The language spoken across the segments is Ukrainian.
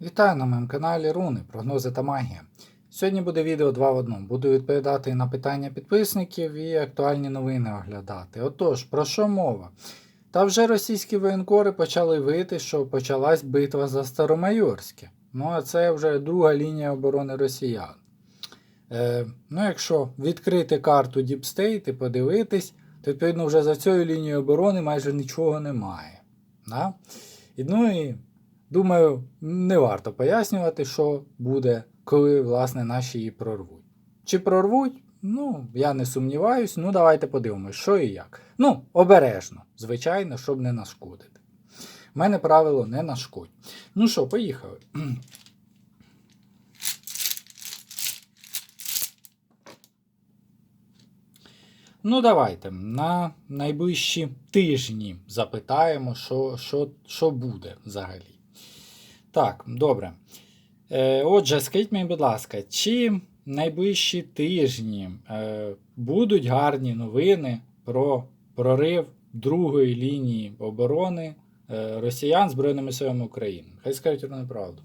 Вітаю на моєму каналі Руни, прогнози та магія. Сьогодні буде відео 2 в 1. Буду відповідати на питання підписників і актуальні новини оглядати. Отож, про що мова? Та вже російські воєнкори почали вити, що почалась битва за Старомайорське. Ну, а це вже друга лінія оборони росіян. Е, ну, якщо відкрити карту State і подивитись, то відповідно вже за цією лінією оборони майже нічого немає. Да? І, ну і Думаю, не варто пояснювати, що буде, коли власне наші її прорвуть. Чи прорвуть? Ну, я не сумніваюсь. Ну, давайте подивимось, що і як. Ну, обережно, звичайно, щоб не нашкодити. У мене правило не нашкодь. Ну що, поїхали. Ну, давайте на найближчі тижні запитаємо, що, що, що буде взагалі. Так, добре. Е, Отже, скажіть мені, будь ласка, чи найближчі тижні е, будуть гарні новини про прорив другої лінії оборони е, росіян Збройними силами України? Хай скажуть вони правду.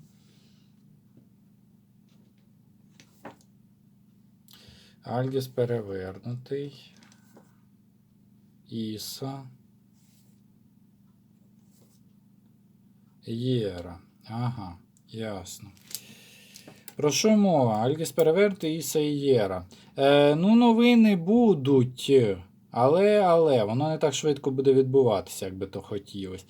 Альгіс перевернутий. Іса. Єра. Ага, ясно. Про що мова? Альгіс перевернутий Іса і Єра. Е, ну, новини будуть. Але, але, воно не так швидко буде відбуватися, як би то хотілося.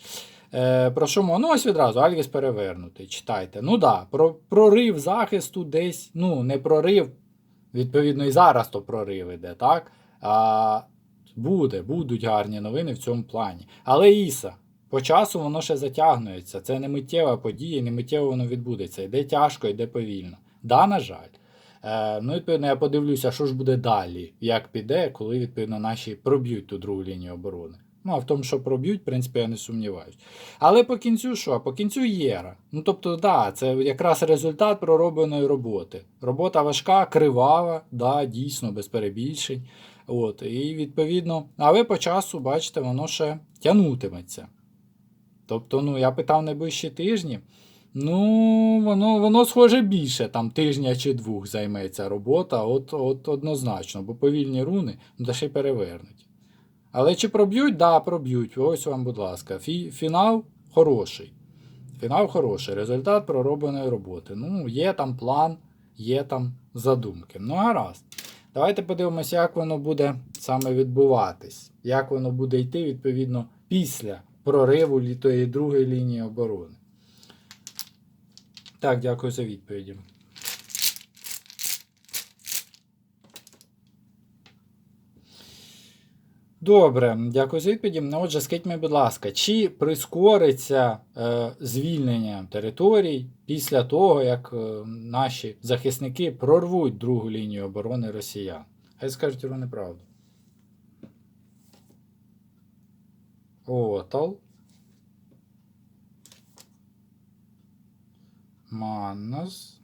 Е, про що мова? Ну, ось відразу, Альгіс перевернутий. Читайте. Ну да, про прорив захисту десь, ну, не прорив, відповідно, і зараз то прорив іде, так? А, Буде, будуть гарні новини в цьому плані. Але Іса, по часу воно ще затягнується. Це не миттєва подія, не миттєво воно відбудеться. Йде тяжко, йде повільно. Да, на жаль. Е, ну, відповідно, я подивлюся, що ж буде далі, як піде, коли, відповідно, наші проб'ють ту другу лінію оборони. Ну, а в тому, що проб'ють, в принципі, я не сумніваюсь. Але по кінцю що? По кінцю єра. Ну, тобто, да, це якраз результат проробленої роботи. Робота важка, кривава, да, дійсно, без перебільшень. От, І відповідно, але по часу, бачите, воно ще тягнутиметься. Тобто, ну, я питав найближчі тижні. Ну, воно воно схоже більше, там тижня чи двох займеться робота, от от однозначно, бо повільні руни, ну та ще й перевернуть. Але чи проб'ють? Да, проб'ють. Ось вам, будь ласка. Фі, фінал хороший. Фінал хороший. Результат проробленої роботи. Ну, є там план, є там задумки. Ну, гаразд. Давайте подивимося, як воно буде саме відбуватись, як воно буде йти, відповідно, після прориву тої другої лінії оборони. Так, дякую за відповіді. Добре, дякую за відповіді. Ну, Отже, скажіть мені, будь ласка, чи прискориться е, звільнення територій після того, як е, наші захисники прорвуть другу лінію оборони росіян? Хай скажуть вони правду. Отал. Маннас.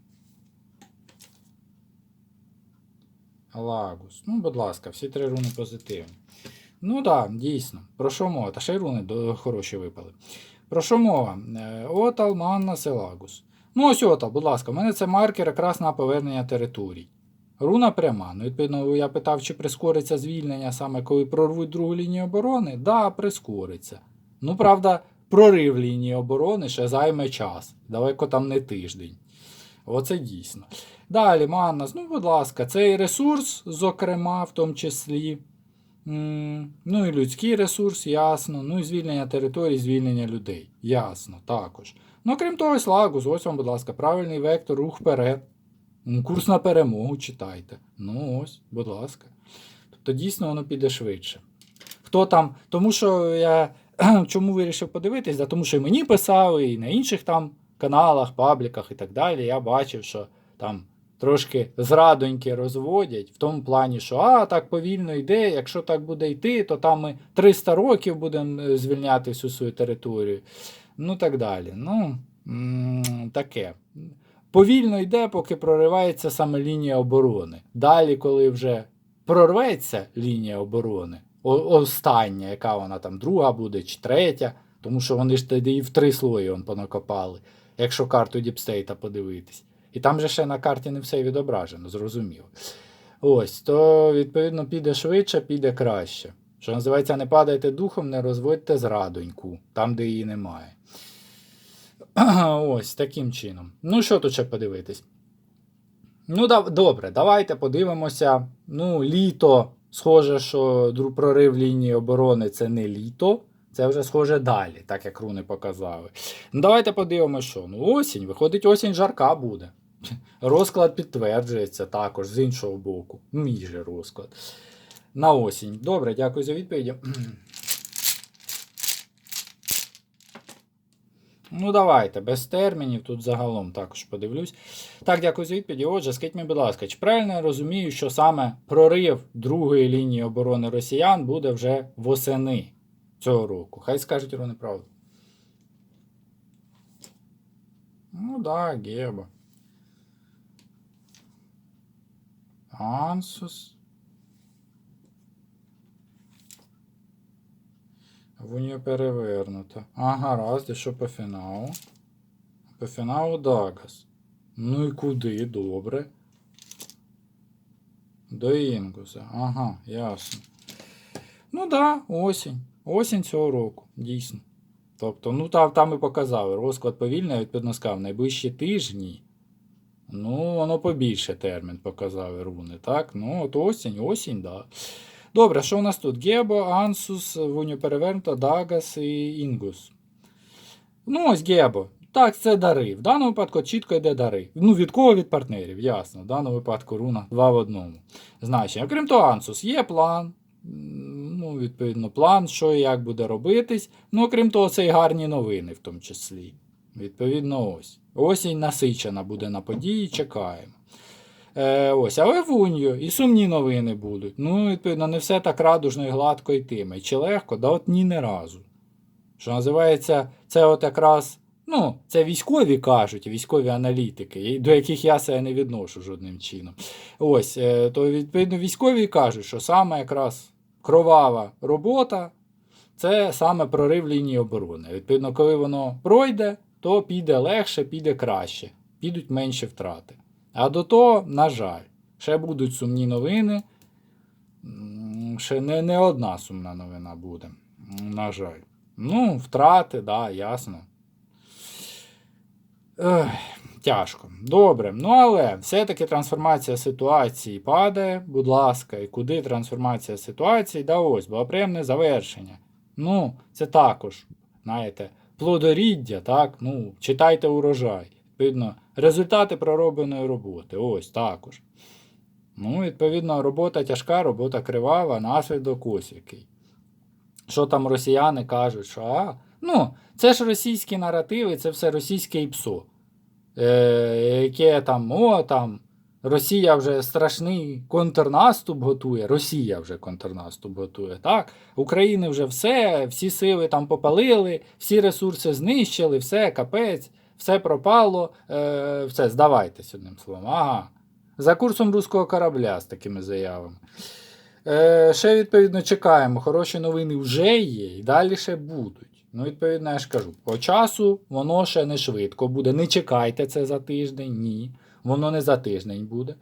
Лагус. Ну, будь ласка, всі три руни позитивні. Ну так, да, дійсно. Про що мова? Та ще й руни хороші випали. Про що мова? Е, Отал, Маннас і Лагус. Ну, ось Отал, будь ласка, у мене це маркер якраз на повернення територій. Руна пряма. Ну, відповідно, я питав, чи прискориться звільнення саме коли прорвуть другу лінію оборони? Так, да, прискориться. Ну, правда, прорив лінії оборони ще займе час. Далеко там не тиждень. Оце дійсно. Далі, Маннас, ну, будь ласка, цей ресурс, зокрема, в тому числі. Ну і людський ресурс, ясно. Ну і звільнення територій, звільнення людей. Ясно, також. Ну, крім того, Лагус, ось вам, будь ласка, правильний вектор, рух вперед. Курс на перемогу читайте. Ну ось, будь ласка. Тобто дійсно воно піде швидше. Хто там, Тому що я чому вирішив подивитись? Да, Тому що і мені писали, і на інших там каналах, пабліках і так далі. Я бачив, що там трошки зрадоньки розводять, в тому плані, що а, так повільно йде, якщо так буде йти, то там ми 300 років будемо звільняти всю свою територію. Ну так далі. Ну, таке. Повільно йде, поки проривається саме лінія оборони. Далі, коли вже прорветься лінія оборони, остання, яка вона там друга буде чи третя, Тому що вони ж тоді і в три слої он понакопали, якщо карту Діпстейта подивитись. І там же ще на карті не все відображено, зрозуміло. Ось, то, відповідно, піде швидше, піде краще. Що називається, не падайте духом, не розводьте зрадоньку, там, де її немає. Ось таким чином. Ну, що тут ще подивитись? Ну, да, добре, давайте подивимося. Ну, літо, схоже, що прорив лінії оборони це не літо. Це вже схоже далі, так як руни показали. Ну, давайте подивимося, що. Ну, осінь, виходить, осінь жарка буде. Розклад підтверджується також з іншого боку. Мій же розклад. На осінь. Добре, дякую за відповіді. Ну, давайте, без термінів, тут загалом також подивлюсь. Так, дякую за відповіді. Отже, скажіть мені, будь ласка, чи правильно я розумію, що саме прорив другої лінії оборони росіян буде вже восени цього року? Хай скажуть вони правду. Ну да, Геба. Ансус. Вуньо перевернуто. А гаразд, і що по фіналу? По фіналу Дагас. Ну і куди? Добре. До Інгуса. Ага, ясно. Ну да, осінь. Осінь цього року, дійсно. Тобто, ну там, там і показали. Розклад повільний, відповідно сказав, найближчі тижні. Ну, воно побільше термін показали руни, так? Ну, от осінь, осінь, да. Добре, що у нас тут? Гебо, Ансус, Вуньо Перевернуто, Дагас і Інгус. Ну, ось Гебо. Так, це дари. В даному випадку чітко йде дари. Ну, від кого від партнерів, ясно. В даному випадку руна 2 в одному. Значення. Окрім того, Ансус, є план. Ну, відповідно, план, що і як буде робитись. Ну, окрім того, це і гарні новини в тому числі. Відповідно, ось. Осінь насичена буде на події, чекаємо. Е, ось, але в Унію і сумні новини будуть. Ну, відповідно, не все так радужно і гладко йтиме. Чи легко? Да от ні не разу. Що називається, це от якраз, ну, це військові кажуть, військові аналітики, до яких я себе не відношу жодним чином. Ось, е, то відповідно військові кажуть, що саме якраз кровава робота це саме прорив лінії оборони. Відповідно, коли воно пройде, то піде легше, піде краще, підуть менші втрати. А до того, на жаль, ще будуть сумні новини. Ще не, не одна сумна новина буде. На жаль. Ну, втрати, да, ясно. Ех, тяжко. Добре. Ну, але все-таки трансформація ситуації падає, будь ласка, і куди трансформація ситуації? Да ось, благоприємне завершення. Ну, це також, знаєте, плодоріддя, так? Ну, читайте урожай. Відповідно, результати проробленої роботи. Ось також. Ну, відповідно, робота тяжка, робота кривава, наслідок ось який. Що там росіяни кажуть, що а, ну, це ж російські наративи, це все російське ІПСО. Е, яке там, о, там, Росія вже страшний контрнаступ готує. Росія вже контрнаступ готує. Так? України вже все, всі сили там попалили, всі ресурси знищили, все, капець, все пропало, е, все, здавайтесь одним словом. Ага. За курсом руського корабля з такими заявами. Е, ще, відповідно, чекаємо. Хороші новини вже є і далі ще будуть. Ну, відповідно, я ж кажу, по часу воно ще не швидко буде. Не чекайте це за тиждень, ні. Воно не за тиждень буде.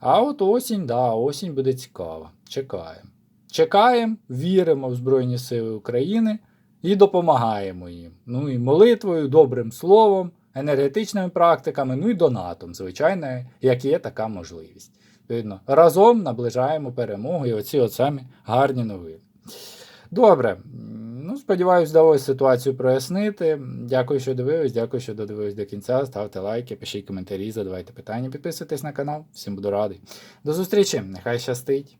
А от осінь, да, осінь буде цікава. Чекаємо. Чекаємо, віримо в Збройні Сили України і допомагаємо їм. Ну і молитвою, добрим словом, енергетичними практиками, ну і донатом, звичайно, як є така можливість. Відповідно, разом наближаємо перемогу і оці от самі гарні новини. Добре. Ну, сподіваюсь, вдалося ситуацію прояснити. Дякую, що дивились, дякую, що додивились до кінця. Ставте лайки, пишіть коментарі, задавайте питання, підписуйтесь на канал. Всім буду радий. До зустрічі, нехай щастить!